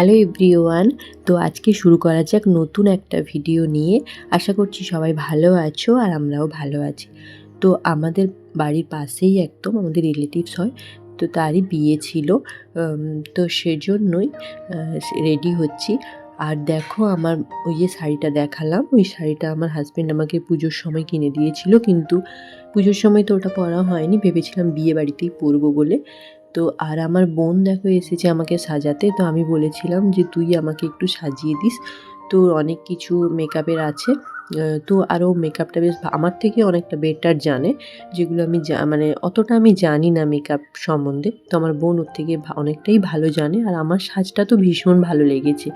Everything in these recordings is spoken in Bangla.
হ্যালো এভরিওয়ান, তো আজকে শুরু করা যাক নতুন একটা ভিডিও নিয়ে। আশা করছি সবাই ভালো আছো আর আমরাও ভালো আছি। তো আমাদের বাড়ির পাশেই একদম আমাদের রিলেটিভস হয়, তো তারই বিয়ে ছিল তো সেজন্যই রেডি হচ্ছি। আর দেখো আমার ওই যে শাড়িটা দেখালাম, ওই শাড়িটা আমার হাজব্যান্ড আমাকে পুজোর সময় কিনে দিয়েছিল, কিন্তু পুজোর সময় তো ওটা পরা হয়নি, ভেবেছিলাম বিয়ে বাড়িতেই পরবো বলে। তো আর আমার বোন দেখো এসেছে আমাকে সাজাতে, তো আমি বলেছিলাম যে তুই আমাকে একটু সাজিয়ে দিস। তো অনেক কিছু মেকআপের আছে তো আরও মেকআপটা বেশ আমার থেকে অনেকটা বেটার জানে, যেগুলো আমি মানে অতটা আমি জানি না মেকআপ সম্বন্ধে। তো আমার বোন ওর থেকে অনেকটাই ভালো জানে, আর আমার সাজটা তো ভীষণ ভালো লেগেছে।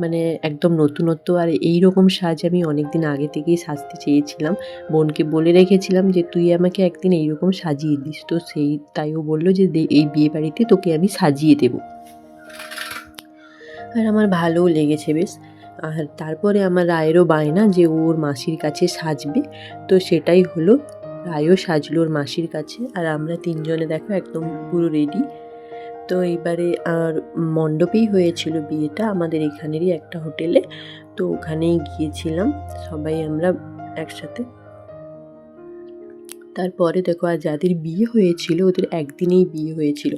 মানে একদম নতুনত্ব আর এই রকম সাজ আমি অনেক দিন আগে থেকেই সাজতে চেয়েছিলাম। বোনকে বলে রেখেছিলাম যে, তুই আমাকে একদিন এইরকম সাজিয়ে দিস। তো সেই তাই ও বলল যে এই বিয়ে বাড়িতে তোকে আমি সাজিয়ে দেবো। আর আমার ভালোও লেগেছে বেশ। আর তারপরে আমার রায়েরও বায়না যে, ওর মাসির কাছে সাজবে। তো সেটাই হলো, রায়ও সাজলো ওর মাসির কাছে। আর আমরা তিনজনে দেখো একদম পুরো রেডি তো এইবারে আর মণ্ডপেই হয়েছিল বিয়েটা, আমাদের এখানেরই একটা হোটেলে। তো ওখানেই গিয়েছিলাম, সবাই আমরা একসাথে। তারপরে দেখো, আর যাদের বিয়ে হয়েছিল, ওদের একদিনেই বিয়ে হয়েছিল।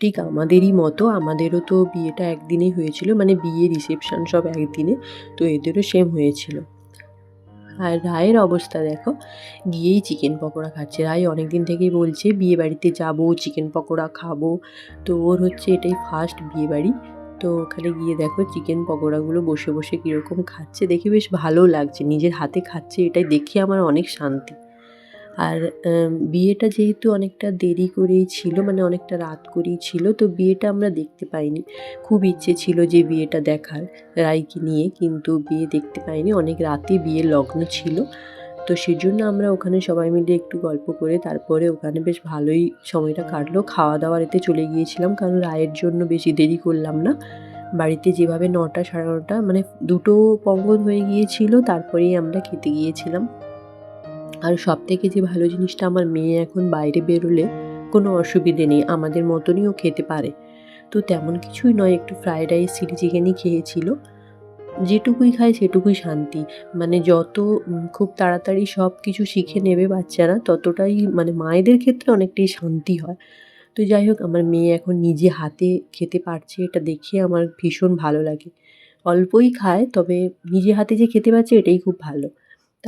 ঠিক আমাদেরই মতো, আমাদেরও তো বিয়েটা একদিনেই হয়েছিল মানে বিয়ে রিসেপশান সব একদিনে, তো এদেরও সেম হয়েছিল। আর রায়ের অবস্থা দেখো। গিয়েই চিকেন পকোড়া খাচ্ছে। রায় অনেক দিন থেকেই বলছে বিয়ে বাড়িতে যাব চিকেন পকোড়া খাব। তো ওর হচ্ছে এটাই ফার্স্ট বিয়ে বাড়ি তো ওখানে গিয়ে দেখো চিকেন পকোড়াগুলো বসে বসে কীরকম খাচ্ছে। দেখি বেশ ভালো লাগছে। নিজের হাতে খাচ্ছে। এটাই দেখে আমার অনেক শান্তি। আর বিয়েটা যেহেতু অনেকটা দেরি করেই ছিল মানে অনেকটা রাত করেই ছিল, তো বিয়েটা আমরা দেখতে পাইনি। খুব ইচ্ছে ছিল যে বিয়েটা দেখার রাইকে নিয়ে, কিন্তু বিয়ে দেখতে পাইনি। অনেক রাতে বিয়ের লগ্ন ছিল, তো সেজন্য আমরা ওখানে সবাই মিলে একটু গল্প করে তারপরে ওখানে বেশ ভালোই সময়টা কাটলো। খাওয়া দাওয়ার এতে চলে গিয়েছিলাম, কারণ রায়ের জন্য বেশি দেরি করলাম না। বাড়িতে যেভাবে নটা সাড়ে নটা মানে দুটো পঙ্গল হয়ে গিয়েছিল, তারপরেই আমরা খেতে গিয়েছিলাম। আর সব থেকে যে ভালো জিনিসটা আমার মেয়ে এখন বাইরে বেরোলে কোনো অসুবিধে নেই, আমাদের মতনই ও খেতে পারে। তো তেমন কিছুই নয়, একটু ফ্রায়েড রাইস চিলি চিকেনই খেয়েছিল। যেটুকুই খায় সেটুকুই শান্তি। মানে যত খুব তাড়াতাড়ি সব কিছু শিখে নেবে বাচ্চারা, ততটাই মানে মায়েদের ক্ষেত্রে অনেকটাই শান্তি হয়। তো যাই হোক, আমার মেয়ে এখন নিজে হাতে খেতে পারছে, এটা দেখে আমার ভীষণ ভালো লাগে। অল্পই খায়, তবে নিজে হাতে যে খেতে পারছে, এটাই খুব ভালো।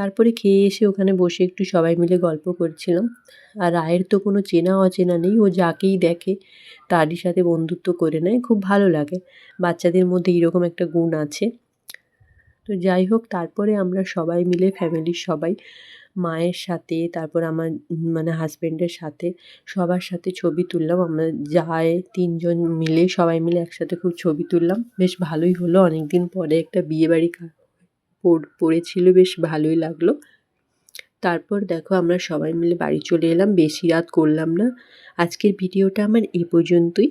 তারপরে খেয়ে এসে ওখানে বসে একটু সবাই মিলে গল্প করছিলাম। আর রায়ের তো কোনো চেনা অচেনা নেই, ও যাকেই দেখে তারই সাথে বন্ধুত্ব করে নেয়, খুব ভালো লাগে। বাচ্চাদের মধ্যে এরকম একটা গুণ আছে। তো যাই হোক, তারপরে আমরা সবাই মিলে ফ্যামিলির সবাই, মায়ের সাথে, তারপর আমার মানে হাজব্যান্ডের সাথে সবার সাথে ছবি তুললাম। আমরা যায় তিনজন মিলে সবাই মিলে একসাথে খুব ছবি তুললাম। বেশ ভালোই হলো। অনেক দিন পরে একটা বিয়ে বাড়ি পড়েছিল, বেশ ভালোই লাগল। তারপর দেখো আমরা সবাই মিলে বাড়ি চলে এলাম, বেশি রাত করলাম না। আজকের ভিডিওটা আমার এ পর্যন্তই।